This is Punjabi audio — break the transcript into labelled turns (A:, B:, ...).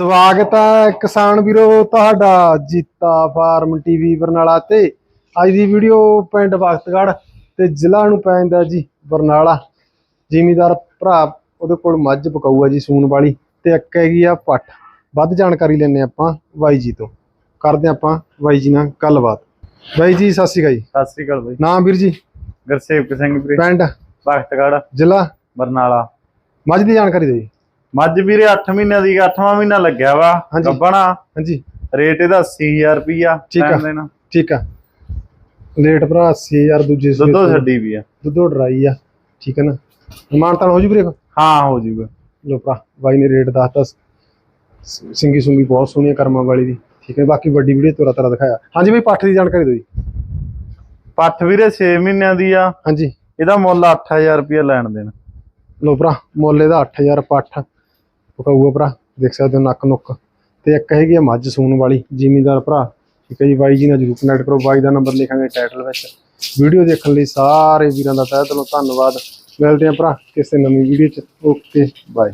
A: ਸਵਾਗਤ ਹੈ ਕਿਸਾਨ ਵੀਰੋ ਤੁਹਾਡਾ ਜੀਤਾ ਫਾਰਮ ਟੀਵੀ ਬਰਨਾਲਾ ਤੇ। ਅੱਜ ਦੀ ਵੀਡੀਓ ਪਿੰਡ ਵਖਤਗੜ੍ਹ ਤੇ ਜ਼ਿਲ੍ਹਾ ਨੂੰ ਪੈਂਦਾ ਜੀ ਬਰਨਾਲਾ। ਜ਼ਿਮੀਦਾਰ ਭਰਾ ਉਹਦੇ ਕੋਲ ਮੱਝ ਪਕਾਊ ਆ ਜੀ ਸੂਣ ਵਾਲੀ ਤੇ ਇੱਕ ਹੈਗੀ ਆ ਪੱਠ। ਵੱਧ ਜਾਣਕਾਰੀ ਲੈਣੇ ਆਪਾਂ ਬਾਈ ਜੀ ਤੋਂ। ਕਰਦੇ ਆਪਾਂ ਬਾਈ ਜੀ ਨਾਲ ਗੱਲਬਾਤ। ਬਾਈ ਜੀ ਸਤਿ ਸ਼੍ਰੀ ਅਕਾਲ ਜੀ।
B: ਸਤਿ ਸ੍ਰੀ ਅਕਾਲ ਬਾਈ।
A: ਨਾਮ ਵੀਰ ਜੀ?
B: ਗੁਰਸੇਵਕ ਸਿੰਘ ਵੀਰੇ।
A: ਪਿੰਡ?
B: ਬਖਤਗੜ
A: ਜ਼ਿਲ੍ਹਾ?
B: ਬਰਨਾਲਾ।
A: ਮੱਝ ਦੀ ਜਾਣਕਾਰੀ ਦਿਓ ਜੀ।
B: ਮੱਝ ਵੀਰੇ 8 ਮਹੀਨਿਆਂ ਦੀ 8ਵਾਂ ਮਹੀਨਾ ਲੱਗਿਆ ਵਾ। ਗੱਬਣਾ
A: ਹਾਂਜੀ।
B: ਰੇਟ ਇਹਦਾ 80000 ਰੁਪਿਆ
A: ਠੀਕ ਆ।
B: ਦੇਣਾ।
A: ਠੀਕ ਆ। ਲੇਟ ਭਰਾ 80000 ਦੂਜੇ ਸੂਏ
B: ਦੁੱਧੋ। ਛੱਡੀ ਵੀ ਆ।
A: ਦੁੱਧੋ ਡਰਾਈ ਆ। ਠੀਕ ਹੈ ਨਾ? ਮਾਨਤਾਨ ਹੋ ਜੂ ਵੀਰੇ
B: ਹਾਂ ਹੋ ਜੂਗਾ
A: ਲੋ ਭਰਾ ਬਾਈ ਨੇ ਰੇਟ ਦੱਸਤਾ ਸ- ਸਿੰਗੀ ਸੁੰਗੀ ਬਹੁਤ ਸੋਹਣੀ ਕਰਮਾਂ ਵਾਲੀ ਦੀ। ਠੀਕ ਹੈ ਬਾਕੀ ਵੱਡੀ ਵੀਡੀਓ ਤੋਰਾ ਤਰਾ ਦਿਖਾਇਆ। ਹਾਂਜੀ ਬਈ ਪੱਠ ਦੀ ਜਾਣਕਾਰੀ ਦਿਓ ਜੀ।
B: ਪੱਠ ਵੀਰੇ 6 ਮਹੀਨਿਆਂ ਦੀ ਆ।
A: ਹਾਂਜੀ।
B: ਇਹਦਾ ਮੁੱਲ 8000 ਰੁਪਿਆ ਲੈਣ ਦੇਣਾ।
A: ਲੋ ਭਰਾ ਮੁੱਲ ਇਹਦਾ 8000 ਪੱਠ। ਪਕਾਊਗਾ ਭਰਾ। ਦੇਖ ਸਕਦੇ ਹੋ ਨੱਕ ਨੁੱਕ। ਤੇ ਇੱਕ ਹੈਗੀ ਆ ਮੱਝ ਸੂਣ ਵਾਲੀ, ਜ਼ਿਮੀਂਦਾਰ ਭਰਾ। ਠੀਕ ਹੈ ਜੀ, ਬਾਈ ਜੀ ਨਾਲ ਜਰੂਰ ਕਨੈਕਟ ਕਰੋ। ਬਾਈ ਦਾ ਨੰਬਰ ਲਿਖਾਂਗੇ ਟਾਈਟਲ ਵਿੱਚ। ਵੀਡੀਓ ਦੇਖਣ ਲਈ ਸਾਰੇ ਵੀਰਾਂ ਦਾ ਤਹਿ ਦਿਲੋਂ ਧੰਨਵਾਦ। ਮਿਲਦੇ ਆਂ ਭਰਾ ਕਿਸੇ ਨਵੀਂ ਵੀਡੀਓ ਚ। Okay bye